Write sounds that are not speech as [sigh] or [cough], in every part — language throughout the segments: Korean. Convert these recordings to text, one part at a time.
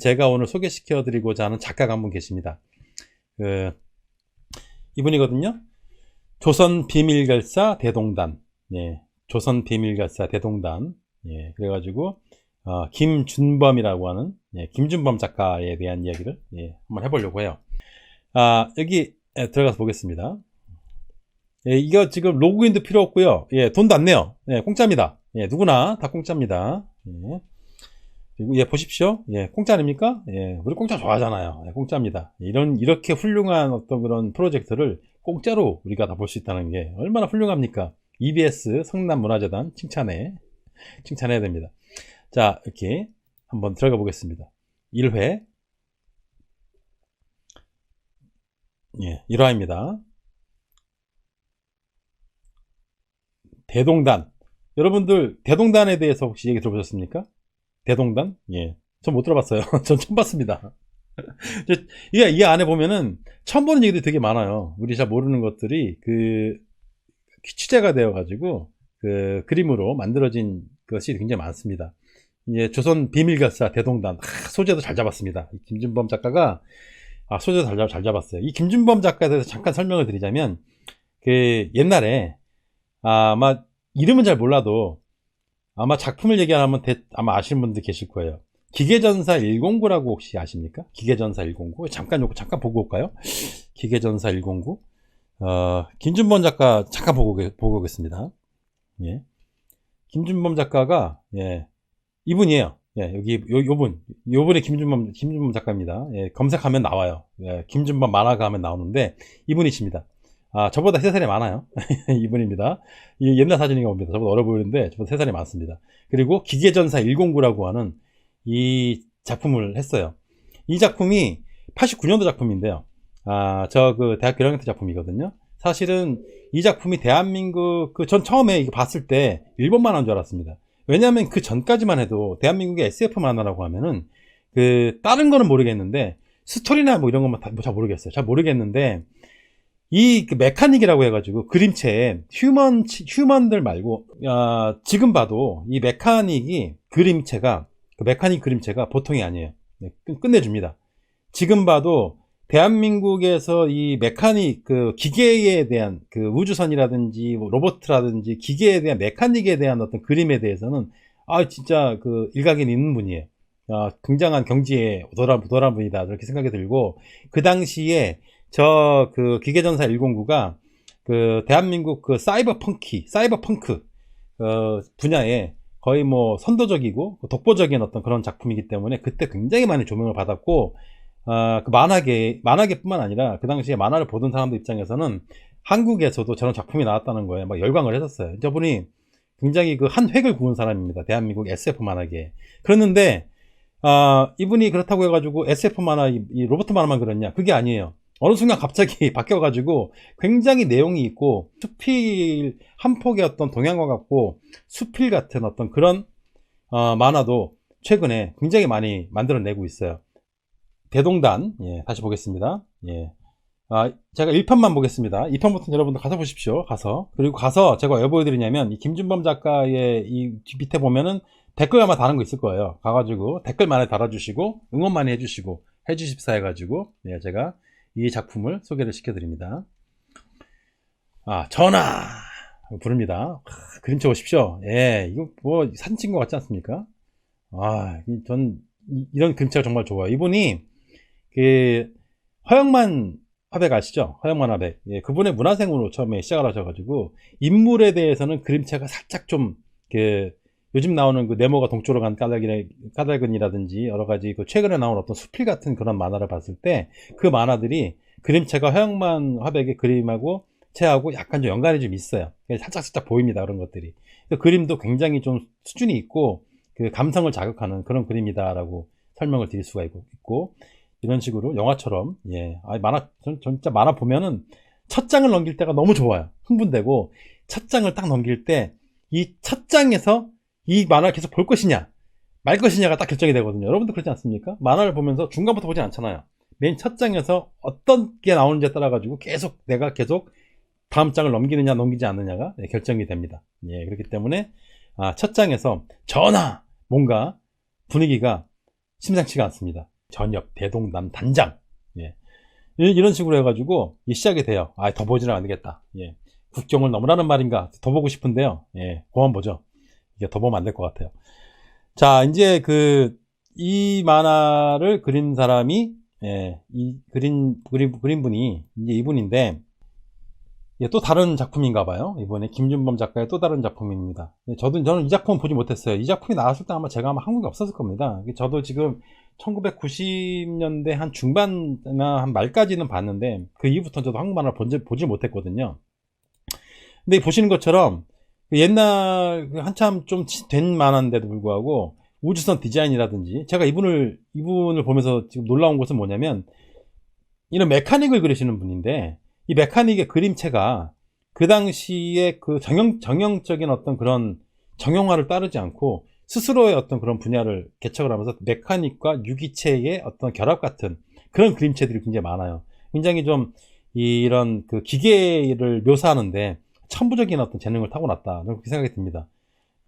제가 오늘 소개시켜 드리고자 하는 작가가 한 분 계십니다. 그, 이분이거든요. 조선 비밀결사 대동단. 예. 조선 비밀결사 대동단. 예. 그래가지고, 어, 김준범이라고 하는, 예, 김준범 작가에 대한 이야기를, 예, 한번 해보려고 해요. 아, 여기, 예, 들어가서 보겠습니다. 예, 이거 지금 로그인도 필요 없고요. 예, 돈도 안 내요. 예, 공짜입니다. 예, 누구나 다 공짜입니다. 예. 예, 보십시오. 예, 공짜 아닙니까? 예, 우리 공짜 좋아하잖아요. 예, 공짜입니다. 이런, 이렇게 훌륭한 어떤 그런 프로젝트를 공짜로 우리가 다 볼 수 있다는 게 얼마나 훌륭합니까? EBS 성남문화재단 칭찬해, 칭찬해야 됩니다. 자, 이렇게 한번 들어가 보겠습니다. 1회. 예, 1화입니다. 대동단. 여러분들, 대동단에 대해서 혹시 얘기 들어보셨습니까? 대동단? 예. 전 못 들어봤어요. [laughs] 전 처음 봤습니다. [laughs] 이게, 이 안에 보면은 처음 보는 얘기들이 되게 많아요. 우리 잘 모르는 것들이 그 취재가 되어 가지고 그 그림으로 만들어진 것이 굉장히 많습니다. 예, 조선 비밀결사 대동단. 아, 소재도 잘 잡았습니다. 이 김준범 작가가 아, 소재도 잘, 잡- 잘 잡았어요. 이 김준범 작가에 대해서 잠깐 설명을 드리자면 그 옛날에 아마 이름은 잘 몰라도 아마 작품을 얘기하면 대- 아마 아시는 분들 계실 거예요. 기계전사 109라고 혹시 아십니까? 기계전사 109. 잠깐 요거 잠깐 보고 올까요? 기계전사 109. 어, 김준범 작가 잠깐 보고 계- 보고 오겠습니다. 예. 김준범 작가가 예. 이분이에요. 예, 여기 요, 요분. 요분이 김준범 김준범 작가입니다. 예, 검색하면 나와요. 예, 김준범 만화가 하면 나오는데 이분이십니다. 아, 저보다 3살이 많아요. [laughs] 이분입니다. 이 옛날 사진인가 봅니다. 저보다 어려 보이는데 저보다 3살이 많습니다. 그리고 기계전사 109라고 하는 이 작품을 했어요. 이 작품이 89년도 작품인데요. 아, 저 그 대학교 1학년 때 작품이거든요. 사실은 이 작품이 대한민국 그 전 처음에 이거 봤을 때 일본 만화인 줄 알았습니다. 왜냐하면 그 전까지만 해도 대한민국의 SF 만화라고 하면은 그 다른 거는 모르겠는데 스토리나 뭐 이런 것만 다- 잘 모르겠어요. 잘 모르겠는데 이 그 메카닉이라고 해가지고 그림체에 휴먼 휴먼들 말고 아, 지금 봐도 이 메카닉이 그림체가 그 메카닉 그림체가 보통이 아니에요. 네, 끝- 끝내줍니다. 지금 봐도 대한민국에서 이 메카닉 그 기계에 대한 그 우주선이라든지 뭐 로봇이라든지 기계에 대한 메카닉에 대한 어떤 그림에 대해서는 아 진짜 그 일각에 있는 분이에요. 아, 굉장한 경지에 도란, 도란 분이다 이렇게 생각이 들고 그 당시에 저 그 기계전사 109가 그 대한민국 그 사이버 펑키 사이버 펑크 어, 분야에 거의 뭐 선도적이고 독보적인 어떤 그런 작품이기 때문에 그때 굉장히 많이 조명을 받았고 아, 그 만화계 만화계뿐만 아니라 그 당시에 만화를 보던 사람들 입장에서는 한국에서도 저런 작품이 나왔다는 거에 막 열광을 했었어요. 저분이 굉장히 그 한 획을 그은 사람입니다. 대한민국 SF 만화계. 그랬는데 아, 이분이 그렇다고 해가지고 SF 만화 이, 이 로버트 만화만 그랬냐? 그게 아니에요. 어느 순간 갑자기 [laughs] 바뀌어가지고 굉장히 내용이 있고 수필 한 폭의 어떤 동양화 같고 수필 같은 어떤 그런 어, 만화도 최근에 굉장히 많이 만들어내고 있어요. 대동단 예, 다시 보겠습니다. 예. 아, 제가 1편만 보겠습니다. 2편부터 여러분들 가서 보십시오. 가서. 그리고 가서 제가 왜 보여드리냐면, 이 김준범 작가의 이 밑에 보면은 댓글 아마 다른 거 있을 거예요. 가가지고 댓글 많이 달아주시고, 응원 많이 해주시고, 해주십사 해가지고, 네, 제가 이 작품을 소개를 시켜드립니다. 아, 전화! 부릅니다. 하, 그림체 보십시오. 예, 이거 뭐 사진 찍은 것 같지 않습니까? 아, 이- 전 이- 이런 그림체가 정말 좋아요. 이분이 그 허영만 화백 아시죠? 허영만 화백. 예, 그분의 문화생으로 처음에 시작을 하셔가지고 인물에 대해서는 그림체가 살짝 좀그 요즘 나오는 그 네모가 동쪽으로 간 까닭이나 까닭은이라든지 여러 가지 그 최근에 나온 어떤 수필 같은 그런 만화를 봤을 때 그 만화들이 그림체가 허영만 화백의 그림하고 체하고 약간 좀 연관이 좀 있어요. 살짝 살짝 보입니다 그런 것들이. 그 그림도 굉장히 좀 수준이 있고 그 감성을 자극하는 그런 그림이다라고 설명을 드릴 수가 있고, 이런 식으로 영화처럼 예 아, 만화 전, 전 진짜 만화 보면은 첫 장을 넘길 때가 너무 좋아요 흥분되고 첫 장을 딱 넘길 때 이 첫 장에서 이 만화를 계속 볼 것이냐 말 것이냐가 딱 결정이 되거든요 여러분도 그렇지 않습니까 만화를 보면서 중간부터 보진 않잖아요 맨 첫 장에서 어떤 게 나오는지에 따라 가지고 계속 내가 계속 다음 장을 넘기느냐 넘기지 않느냐가 네, 결정이 됩니다 예 그렇기 때문에 아, 첫 장에서 전화 뭔가 분위기가 심상치가 않습니다. 전역, 대동단, 단장. 예. 이- 이런 식으로 해가지고 이 시작이 돼요. 아, 더 보지는 안 되겠다. 예. 국경을 넘으라는 말인가? 더 보고 싶은데요. 예. 그만 보죠. 이게 더 보면 안 될 것 같아요. 자, 이제 그, 이 만화를 그린 사람이, 예, 이 그린, 그린, 그린 분이 이제 이분인데, 예, 또 다른 작품인가 봐요. 이번에 김준범 작가의 또 다른 작품입니다. 예, 저도, 저는 이 작품 보지 못했어요. 이 작품이 나왔을 때 아마 제가 아마 한국에 없었을 겁니다. 저도 지금 1990년대 한 중반이나 한 말까지는 봤는데, 그 이후부터 저도 한국 만화를 본지, 보지 못했거든요. 근데 보시는 것처럼, 그 옛날 그 한참 좀 된 만화인데도 불구하고, 우주선 디자인이라든지, 제가 이분을, 이분을 보면서 지금 놀라운 것은 뭐냐면, 이런 메카닉을 그리시는 분인데, 이 메카닉의 그림체가 그 당시에 그 정형, 정형적인 어떤 그런 정형화를 따르지 않고 스스로의 어떤 그런 분야를 개척을 하면서 메카닉과 유기체의 어떤 결합 같은 그런 그림체들이 굉장히 많아요. 굉장히 좀 이런 그 기계를 묘사하는데 천부적인 어떤 재능을 타고났다. 그렇게 생각이 듭니다.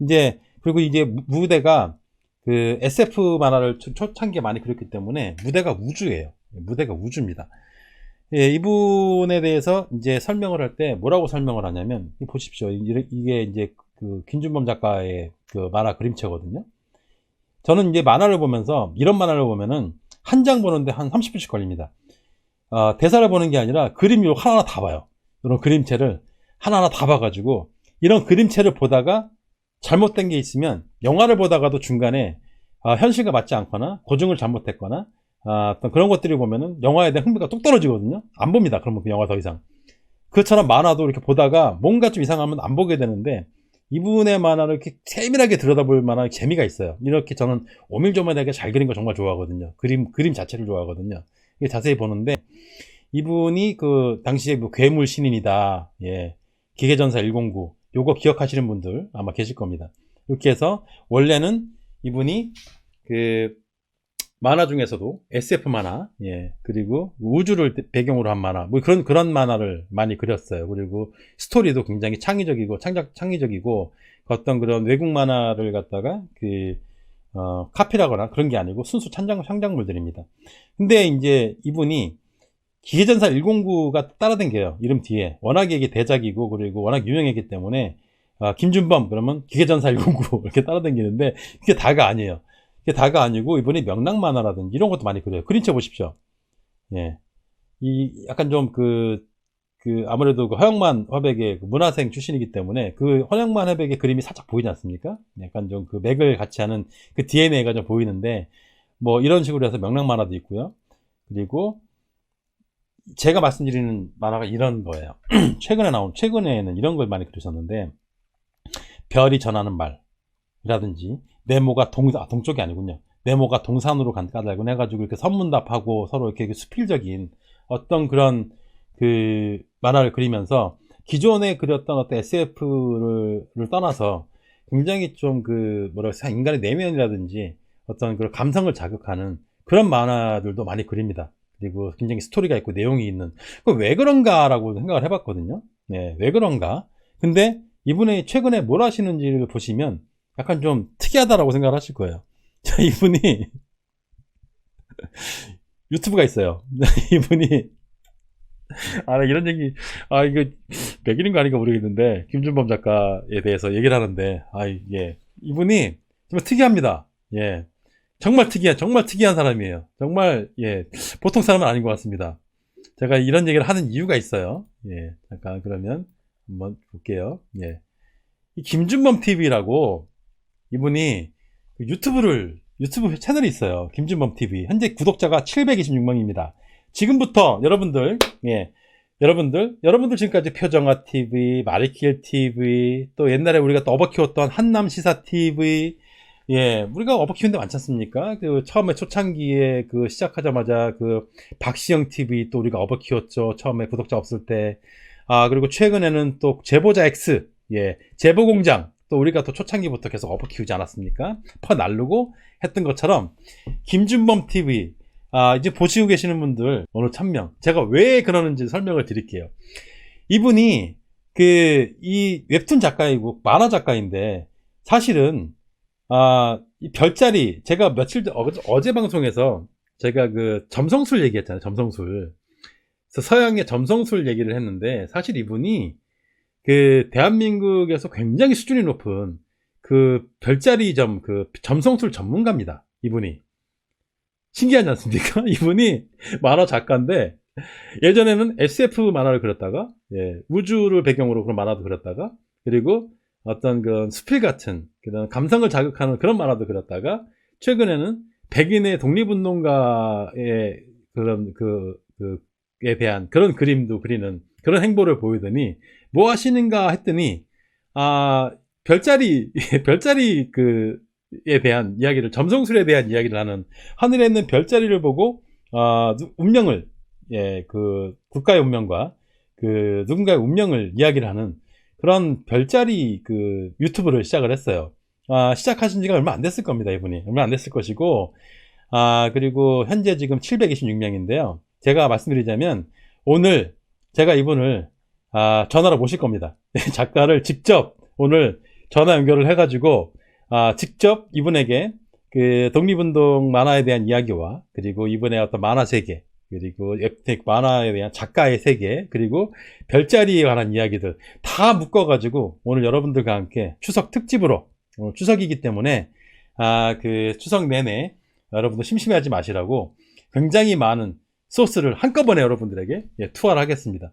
이제, 그리고 이제 무- 무대가 그 SF 만화를 초- 초창기에 많이 그렸기 때문에 무대가 우주예요. 무대가 우주입니다. 예, 이분에 대해서 이제 설명을 할 때 뭐라고 설명을 하냐면 이 보십시오. 이- 이게 이제 그 김준범 작가의 그 만화 그림체거든요. 저는 이제 만화를 보면서 이런 만화를 보면은 한 장 보는데 한 30분씩 걸립니다. 어, 대사를 보는 게 아니라 그림으로 하나하나 다 봐요. 이런 그림체를 하나하나 다 봐가지고 이런 그림체를 보다가 잘못된 게 있으면 영화를 보다가도 중간에 아, 현실과 맞지 않거나 고증을 잘못했거나 아, 어떤 그런 것들이 보면은 영화에 대한 흥미가 뚝 떨어지거든요. 안 봅니다. 그러면 그 영화 더 이상. 그처럼 만화도 이렇게 보다가 뭔가 좀 이상하면 안 보게 되는데 이분의 만화를 이렇게 세밀하게 들여다볼 만한 재미가 있어요. 이렇게 저는 오밀조밀하게 잘 그린 거 정말 좋아하거든요. 그림 그림 자체를 좋아하거든요. 이게 자세히 보는데 이분이 그 당시에 뭐 괴물 신인이다. 예. 기계전사 109. 요거 기억하시는 분들 아마 계실 겁니다. 이렇게 해서 원래는 이분이 그 만화 중에서도 SF 만화, 예, 그리고 우주를 배경으로 한 만화, 뭐 그런, 그런 만화를 많이 그렸어요. 그리고 스토리도 굉장히 창의적이고, 창작, 창의적이고, 어떤 그런 외국 만화를 갖다가 그, 어, 카피라거나 그런 게 아니고 순수 창작, 창작물들입니다. 근데 이제 이분이 기계전사 109가 따라댕겨요. 이름 뒤에. 워낙에 이게 대작이고, 그리고 워낙 유명했기 때문에, 아, 김준범, 그러면 기계전사 109 [laughs] 이렇게 따라댕기는데, 그게 다가 아니에요. 그게 다가 아니고 이번에 명랑 만화라든지 이런 것도 많이 그려요. 그림체 보십시오. 예. 이 약간 좀 그, 그 아무래도 그 허영만 화백의 그 문화생 출신이기 때문에 그 허영만 화백의 그림이 살짝 보이지 않습니까? 약간 좀 그 맥을 같이 하는 그 DNA가 좀 보이는데 뭐 이런 식으로 해서 명랑 만화도 있고요. 그리고 제가 말씀드리는 만화가 이런 거예요. [clears throat] 최근에 나온 최근에는 이런 걸 많이 그리셨는데 별이 전하는 말이라든지 네모가 동, 아, 동쪽이 아니군요. 네모가 동산으로 간 까닭은 해가지고 이렇게 선문답하고 서로 이렇게 수필적인 어떤 그런 그 만화를 그리면서 기존에 그렸던 어떤 SF를 떠나서 굉장히 좀그 해야 인간의 내면이라든지 어떤 그런 감성을 자극하는 그런 만화들도 많이 그립니다. 그리고 굉장히 스토리가 있고 내용이 있는 그왜 그런가라고 생각을 해봤거든요. 네, 왜 그런가? 근데 이분이 최근에 뭘 하시는지를 보시면 약간 좀 특이하다라고 생각을 하실 거예요. [laughs] 자, 이분이 [laughs] 유튜브가 있어요. [laughs] 이분이 아, 나 이런 얘기 아 이거 매기는 거 아닌가 모르겠는데 김준범 작가에 대해서 얘기를 하는데 아 이게 이분이 정말 특이합니다. 예. 정말 특이한 정말 특이한 사람이에요. 정말 예. 보통 사람은 아닌 것 같습니다. 제가 이런 얘기를 하는 이유가 있어요. 예. 잠깐 그러면 한번 볼게요. 예. 이 김준범 TV라고 이분이 그 유튜브를 유튜브 채널이 있어요. 김준범 TV. 현재 구독자가 726명입니다. 지금부터 여러분들 예. 여러분들 여러분들 지금까지 표정아 TV, 마리킬 TV, 또 옛날에 우리가 또 업어 키웠던 한남 시사 TV 예, 우리가 업어 키운 데 많지 않습니까? 그 처음에 초창기에 그 시작하자마자 그 박시영 TV 또 우리가 업어 키웠죠. 처음에 구독자 없을 때. 아, 그리고 최근에는 또 제보자 X, 예, 제보공장, 또 우리가 또 초창기부터 계속 업어 키우지 않았습니까? 퍼 날르고 했던 것처럼, 김준범 TV, 아, 이제 보시고 계시는 분들, 오늘 천명. 제가 왜 그러는지 설명을 드릴게요. 이분이, 그, 이 웹툰 작가이고, 만화 작가인데, 사실은, 아, 이 별자리 제가 며칠 전 어제, 어제 방송에서 제가 그 점성술 얘기했잖아요. 점성술. 그래서 서양의 점성술 얘기를 했는데 사실 이분이 그 대한민국에서 굉장히 수준이 높은 그 별자리 점 그 점성술 전문가입니다. 이분이 신기하지 않습니까? [laughs] 이분이 만화 작가인데 예전에는 SF 만화를 그렸다가 예, 우주를 배경으로 그런 만화도 그렸다가 그리고 어떤 그 수필 같은 그런 감성을 자극하는 그런 만화도 그렸다가 최근에는 백인의 독립운동가의 그런 그, 그에 대한 그런 그림도 그리는 그런 행보를 보이더니 뭐 하시는가 했더니 아 별자리 [laughs] 별자리 그에 대한 이야기를 점성술에 대한 이야기를 하는 하늘에 있는 별자리를 보고 아 누- 운명을 예 그 국가의 운명과 그 누군가의 운명을 이야기를 하는 그런 별자리 그 유튜브를 시작을 했어요. 아, 시작하신 지가 얼마 안 됐을 겁니다, 이분이. 얼마 안 됐을 것이고, 아, 그리고 현재 지금 726명인데요. 제가 말씀드리자면, 오늘 제가 이분을, 아, 전화로 모실 겁니다. [laughs] 작가를 직접 오늘 전화 연결을 해가지고, 아, 직접 이분에게 그 독립운동 만화에 대한 이야기와, 그리고 이분의 어떤 만화 세계, 그리고 웹텍 만화에 대한 작가의 세계, 그리고 별자리에 관한 이야기들 다 묶어가지고 오늘 여러분들과 함께 추석 특집으로 오늘 추석이기 때문에 아 그 추석 내내 여러분들 심심해하지 마시라고 굉장히 많은 소스를 한꺼번에 여러분들에게 예, 투하를 하겠습니다.